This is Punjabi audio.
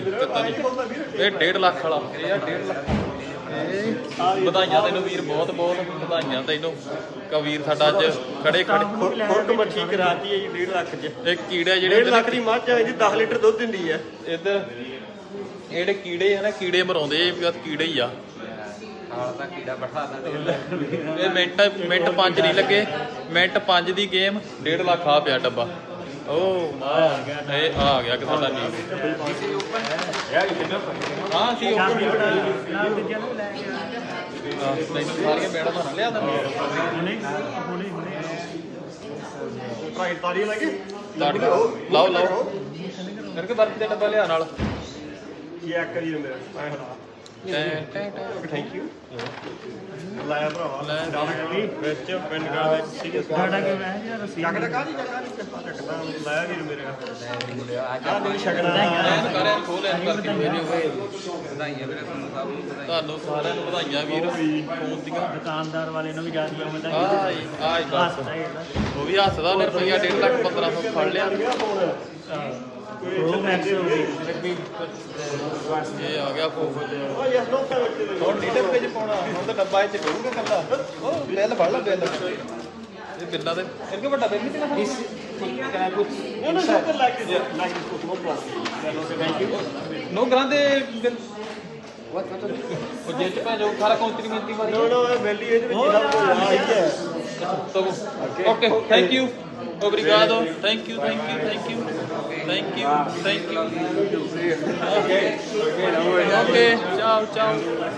ਕਿਤਾ ਇਹ 1.5 ਲੱਖ ਵਾਲਾ। ਇਹ ਆ 1.5 ਲੱਖ ਇਹ ਵਧਾਈਆਂ ਤੈਨੂੰ ਵੀਰ ਬਹੁਤ ਬਹੁਤ ਵਧਾਈਆਂ ਤੈਨੂੰ। ਕਵੀਰ ਸਾਡਾ ਅੱਜ ਖੜੇ ਖੜੇ। ਖੁਰਕ ਮੱਠੀ ਕਰਾਤੀ ਹੈ ਜੀ 1.5 ਲੱਖ ਚ। ਇਹ ਕੀੜੇ 1.5 ਜਿਹੜੇ ਲੱਖ ਦੀ ਮੱਝ ਆ ਇਹਦੀ 10 ਲੀਟਰ ਦੁੱਧ ਦਿੰਦੀ ਹੈ ਇੱਧਰ ਜਿਹੜੇ ਕੀੜੇ ਆ ਨਾ ਕੀੜੇ ਮਰਾਉਂਦੇ ਇਹ ਵੀ ਬਸ ਕੀੜੇ ਹੀ ਆ। ਤਾਂ ਕੀੜਾ ਬਿਠਾ ਦਿੰਦੇ ਇਹ ਮਿੰਟ ਮਿੰਟ 5 ਨਹੀਂ ਲੱਗੇ। ਮਿੰਟ 5 ਦੀ ਗੇਮ 1.5 ਲੱਖ ਆ ਪਿਆ ਡੱਬਾ। ਓ ਇਹ ਆ ਗਿਆ ਕਿ ਸਾਡਾ ਵੀਰ ਹਾਂ, ਸੀ ਓਪਨ ਤੈਨੂੰ ਸਾਰੀਆਂ ਬੈੜਾ ਬਣਾ ਲਿਆ ਤਾਂ ਪ੍ਰਾਈਸ ਤਾਰੀ ਲੱਗੇ ਲਾਓ ਲਾਓ। ਮੇਰੇ ਕੇ ਬਰਫ ਡੱਬਾ ਲਿਆ ਨਾਲ। ਚੈੱਕ ਕਰੀ ਮੇਰਾ ਮੈਂ ਹਟਾ ਥੈਂਕ ਯੂ ਲਾਇਆ ਭਰਾਵਾ ਲੈ। ਡਾਲਾ ਵਿੱਚ ਪਿੰਡ ਕਾ ਵਿੱਚ ਸੀਰੀਅਸ ਸਾਡਾ ਕਿ ਮੈਂ ਯਾਰ ਅਸੀਂ ਜਗਦਾ ਕਾਦੀ ਜਗ੍ਹਾ ਨਹੀਂ ਚੱਕਦਾ ਚੱਕਦਾ ਲਾਇਆ ਵੀਰ ਮੇਰੇ ਆ ਨਹੀਂ ਛਕਣਾ ਐਨ ਖੋਲ ਐਨ ਕਰਕੇ ਮੇਰੇ ਹੋਏ ਵਧਾਈਆਂ ਵੀਰੇ ਤੁਹਾਨੂੰ ਸਭ ਨੂੰ ਵਧਾਈਆਂ ਤੁਹਾਨੂੰ ਸਾਰਿਆਂ ਨੂੰ ਵਧਾਈਆਂ ਵੀਰ ਫੋਨ ਦੀਆਂ ਦੁਕਾਨਦਾਰ ਵਾਲੇ ਨੂੰ ਵੀ ਜਾ ਰਹੀ ਮੈਂ ਆਈ ਆਈ ਬਸ ਹੱਸਦਾ ਉਹ ਵੀ ਹੱਸਦਾ ਉਹਨੇ ਰੁਪਈਆ 1.5 ਲੱਖ 1500 ਫੜ ਲਿਆ ਪ੍ਰੋ ਮੈਕਸ ਹੋ ਗਈ ਇਹ ਆ ਗਿਆ ਫੋਨ ਓ ਯਸ ਨੋ ਵਿੱਚ ਹੁਣ ਨੀ ਡੱਬੇ ਚ ਪਾਉਣਾ ਹੁਣ ਤਾਂ ਡੱਬਾ ਇੱਥੇ ਕਰੂਗਾ ਕੱਲਾ ਉਹ ਬਿੱਲ ਫੜ ਲੈ ਬਿੱਲ ਇਹ ਬਿੱਲਾਂ ਦੇ ਇਹਦੇ ਵੱਡਾ ਬਿੱਲ ਨਹੀਂ ਦੇਣਾ No, no, no, like this. Like this, no problem. Thank you. ਨੋ ਗ੍ਰਾਂਦੇ ਬਿੱਲ ਉਹ ਜੇ ਚ ਭੈਣ ਜੋ ਖਾਰਾ ਕੌਂਤਰੀ ਮਿੰਤੀ ਵਾਰੀ No, no, ਇਹ ਵੈਲੀ ਇਹਦੇ ਵਿੱਚ ਸਭ ਕੁਝ ਆ ਹੀ ਹੈ okay thank you obrigado. Thank you thank you thank you. Thank you thank you. Okay okay ciao ciao